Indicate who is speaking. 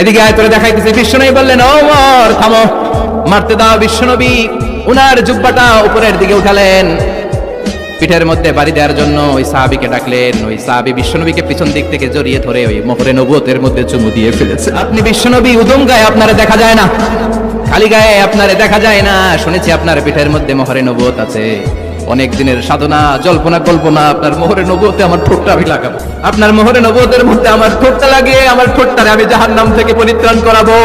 Speaker 1: এদিকে আয় করে দেখাইতেছে। বিশ্বনবী বললেন ওমর থামো। মারতে দাও বিশ্বনবী উনার জুব্বাটা উপরের দিকে উঠালেন। পিঠের মধ্যে বাড়ি দেওয়ার জন্য ওই সাহাবিকে ডাকলেন। ওই সাহাবি বিশ্বনবীকে পিছন দিক থেকে জড়িয়ে ধরে ওই মোহরে নবুয়তের মধ্যে চুমু দিয়ে ফেলেছে। আপনি বিশ্বনবী উদম গায়ে আপনারে দেখা যায় না। খালি গায়ে আপনারে দেখা যায় না। শুনেছি আপনার পিঠের মধ্যে মোহরে নবুয়ত আছে। অনেক দিনের সাধনা, জল্পনা, কল্পনা, আপনার মোহরে নবতে আমার ঠোঁটটা আমি লাগাবো। আপনার মোহরে নবতের মধ্যে আমার ঠোঁটটা লাগিয়ে, আমার ঠোঁটটারে আমি জাহান্নাম থেকে পরিত্রাণ করাবো।